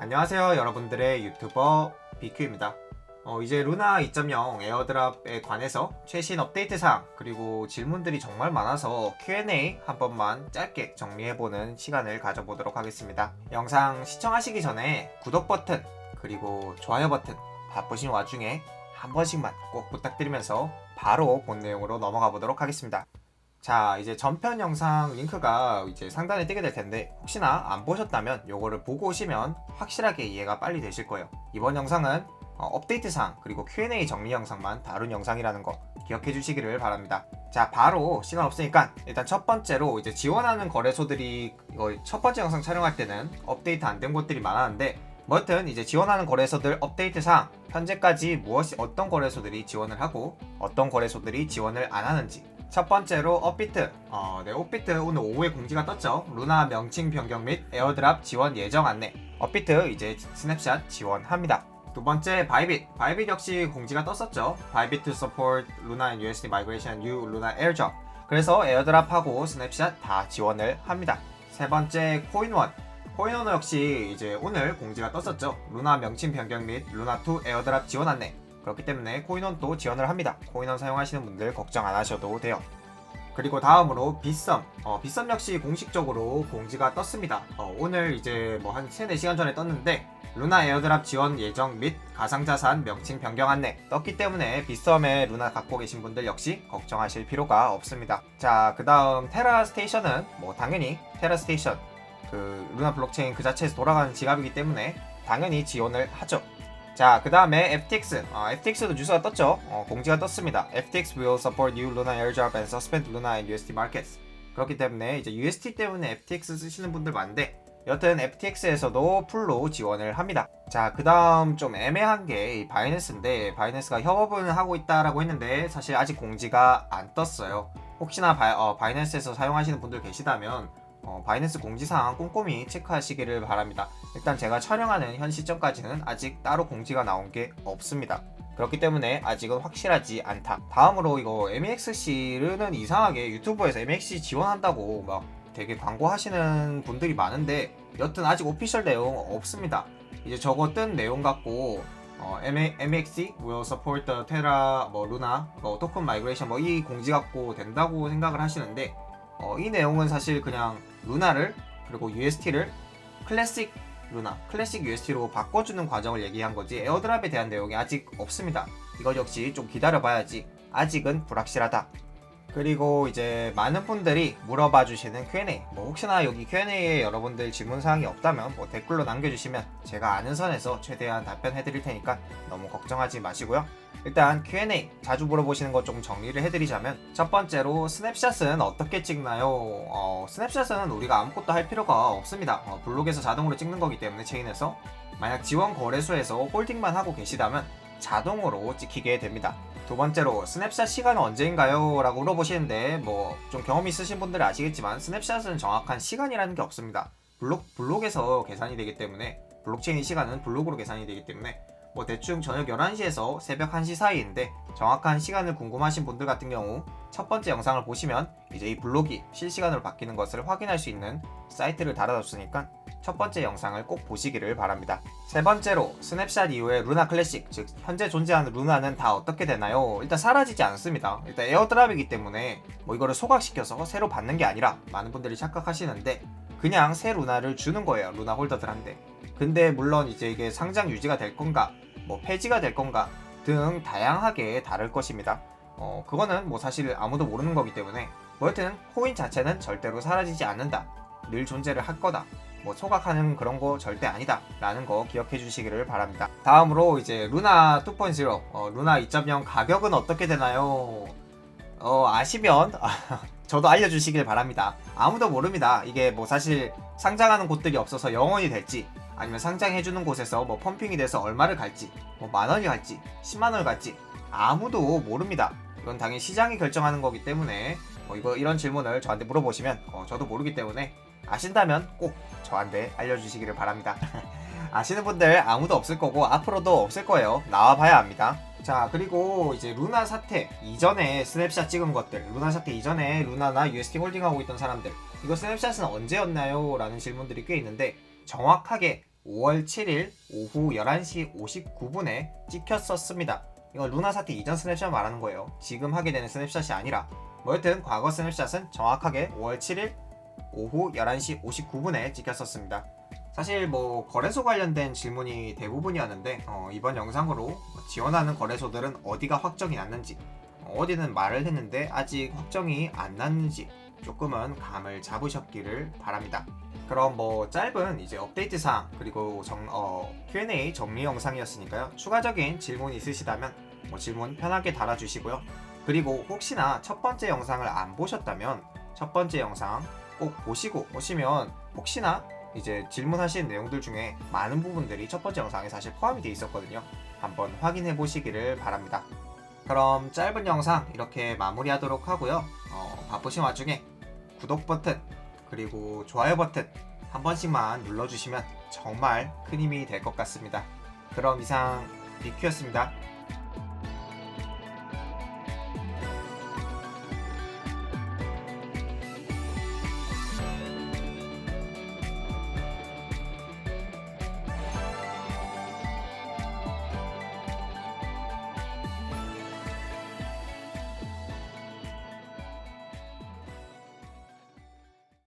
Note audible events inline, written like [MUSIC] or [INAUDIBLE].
안녕하세요 여러분들의 유튜버 비큐입니다. 어, 이제 루나 2.0 에어드랍에 관해서 최신 업데이트 사항 그리고 질문들이 정말 많아서 Q&A 한 번만 짧게 정리해보는 시간을 가져보도록 하겠습니다. 영상 시청하시기 전에 구독 버튼 그리고 좋아요 버튼 바쁘신 와중에 한 번씩만 꼭 부탁드리면서 바로 본 내용으로 넘어가 보도록 하겠습니다 자 이제 전편 영상 링크가 이제 상단에 뜨게 될 텐데 혹시나 안 보셨다면 요거를 보고 오시면 확실하게 이해가 빨리 되실 거예요. 이번 영상은 어, 업데이트 사항 그리고 Q&A 정리 영상만 다룬 영상이라는 거 기억해 주시기를 바랍니다. 자 바로 시간 없으니까 일단 첫 번째로 이제 지원하는 거래소들이 첫 번째 영상 촬영할 때는 업데이트 안 된 곳들이 많았는데 뭐든 이제 지원하는 거래소들 업데이트 사항 현재까지 무엇이 어떤 거래소들이 지원을 하고 어떤 거래소들이 지원을 안 하는지 첫 번째로 업비트. 어, 네, 업비트 오늘 오후에 공지가 떴죠. 루나 명칭 변경 및 에어드랍 지원 예정 안내. 업비트 이제 스냅샷 지원합니다. 두 번째 바이빗. 바이빗 역시 공지가 떴었죠. 바이빗 to support USD migration new 루나 airdrop. 그래서 에어드랍하고 스냅샷 다 지원을 합니다. 세 번째 코인원. 코인원 역시 이제 오늘 공지가 떴었죠. 루나 명칭 변경 및 루나2 에어드랍 지원 안내. 그렇기 때문에 코인원도 지원을 합니다. 코인원 사용하시는 분들 걱정 안 하셔도 돼요. 그리고 다음으로 빗썸. 어, 빗썸 역시 공식적으로 공지가 떴습니다. 어, 오늘 이제 뭐 한 3, 4시간 전에 떴는데 루나 에어드랍 지원 예정 및 가상자산 명칭 변경 안내 떴기 때문에 빗썸에 루나 갖고 계신 분들 역시 걱정하실 필요가 없습니다. 자, 그 다음 테라 스테이션은 뭐 당연히 테라 스테이션 그 루나 블록체인 그 자체에서 돌아가는 지갑이기 때문에 당연히 지원을 하죠. 자, 그 다음에 FTX. 어, FTX도 뉴스가 떴죠. 어, 공지가 떴습니다. FTX will support new Luna airdrop and suspend Luna and USD markets. 그렇기 때문에 이제 UST 때문에 FTX 쓰시는 분들 많은데 여튼 FTX에서도 풀로 지원을 합니다. 자, 그 다음 좀 애매한 게 바이낸스인데 바이낸스가 협업을 하고 있다라고 했는데 사실 아직 공지가 안 떴어요. 혹시나 바, 어, 바이낸스에서 사용하시는 분들 계시다면 어, 바이낸스 공지사항 꼼꼼히 체크하시기를 바랍니다. 일단 제가 촬영하는 현 시점까지는 아직 따로 공지가 나온 게 없습니다. 그렇기 때문에 아직은 확실하지 않다. 다음으로 이거 MEXC는 이상하게 유튜브에서 MEXC 지원한다고 막 되게 광고하시는 분들이 많은데 여튼 아직 오피셜 내용 없습니다. 이제 적어 뜬 내용 갖고 어, MEXC will support the Terra 뭐 루나 뭐 토큰 마이그레이션 뭐 이 공지 갖고 된다고 생각을 하시는데 어, 이 내용은 사실 그냥 루나를 그리고 UST를 클래식 루나, 클래식 UST로 바꿔주는 과정을 얘기한 거지 에어드랍에 대한 내용이 아직 없습니다. 이거 역시 좀 기다려봐야지. 아직은 불확실하다. 그리고 이제 많은 분들이 물어봐 주시는 Q&A. 뭐 혹시나 여기 Q&A에 여러분들 질문 사항이 없다면 뭐 댓글로 남겨주시면 제가 아는 선에서 최대한 답변해 드릴 테니까 너무 걱정하지 마시고요. 일단 Q&A 자주 물어보시는 거좀 정리를 해드리자면 첫 번째로 스냅샷은 어떻게 찍나요? 어, 스냅샷은 우리가 아무것도 할 필요가 없습니다. 어, 블록에서 자동으로 찍는 거기 때문에 체인에서 만약 지원 거래소에서 홀딩만 하고 계시다면 자동으로 찍히게 됩니다 두 번째로 스냅샷 시간은 언제인가요? 라고 물어보시는데 뭐 좀 경험 있으신 분들은 아시겠지만 스냅샷은 정확한 시간이라는 게 없습니다. 블록 블록에서 계산이 되기 때문에 블록체인 시간은 블록으로 계산이 되기 때문에 뭐 대충 저녁 11시에서 새벽 1시 사이인데 정확한 시간을 궁금하신 분들 같은 경우 첫 번째 영상을 보시면 이제 이 블록이 실시간으로 바뀌는 것을 확인할 수 있는 사이트를 달아뒀으니까 첫 번째 영상을 꼭 보시기를 바랍니다. 세 번째로 스냅샷 이후에 루나 클래식 즉 현재 존재하는 루나는 다 어떻게 되나요? 일단 사라지지 않습니다. 일단 에어드랍이기 때문에 뭐 이거를 소각시켜서 새로 받는 게 아니라 많은 분들이 착각하시는데 그냥 새 루나를 주는 거예요. 루나 홀더들한테. 근데 물론 이제 이게 상장 유지가 될 건가 뭐 폐지가 될 건가 등 다양하게 다를 것입니다. 어 그거는 뭐 사실 아무도 모르는 거기 때문에 뭐 여튼 코인 자체는 절대로 사라지지 않는다. 늘 존재를 할 거다. 뭐 소각하는 그런 거 절대 아니다 라는 거 기억해 주시기를 바랍니다. 다음으로 이제 루나 2.0 어, 루나 2.0 가격은 어떻게 되나요? 어 아시면 [LAUGHS] 저도 알려주시길 바랍니다. 아무도 모릅니다. 이게 뭐 사실 상장하는 곳들이 없어서 영원히 될지 아니면 상장해주는 곳에서 뭐 펌핑이 돼서 얼마를 갈지 뭐 만원이 갈지 10만원을 갈지 아무도 모릅니다. 이건 당연히 시장이 결정하는 거기 때문에 뭐 이거 이런 질문을 저한테 물어보시면 어, 저도 모르기 때문에 아신다면 꼭 저한테 알려주시기를 바랍니다. [LAUGHS] 아시는 분들 아무도 없을 거고 앞으로도 없을 거예요. 나와봐야 합니다. 자 그리고 이제 루나 사태 이전에 스냅샷 찍은 것들 루나 사태 이전에 루나나 UST 홀딩하고 있던 사람들 이거 스냅샷은 언제였나요? 라는 질문들이 꽤 있는데 정확하게 5월 7일 오후 11시 59분에 찍혔었습니다. 이거 루나 사태 이전 스냅샷 말하는 거예요. 지금 하게 되는 스냅샷이 아니라 뭐 여튼 과거 스냅샷은 정확하게 5월 7일 오후 11시 59분에 찍혔었습니다. 사실 뭐 거래소 관련된 질문이 대부분이었는데 어, 이번 영상으로 지원하는 거래소들은 어디가 확정이 났는지 어, 어디는 말을 했는데 아직 확정이 안 났는지 조금은 감을 잡으셨기를 바랍니다. 그럼 뭐 짧은 이제 업데이트 사항 그리고 정, 어, Q&A 정리 영상이었으니까요. 추가적인 질문 있으시다면 뭐 질문 편하게 달아주시고요. 그리고 혹시나 첫 번째 영상을 안 보셨다면 첫 번째 영상 꼭 보시고 오시면 혹시나 이제 질문하신 내용들 중에 많은 부분들이 첫 번째 영상에 사실 포함이 되어 있었거든요. 한번 확인해 보시기를 바랍니다. 그럼 짧은 영상 이렇게 마무리하도록 하고요. 어, 바쁘신 와중에 구독 버튼 그리고 좋아요 버튼 한 번씩만 눌러주시면 정말 큰 힘이 될 것 같습니다. 그럼 이상 비큐였습니다.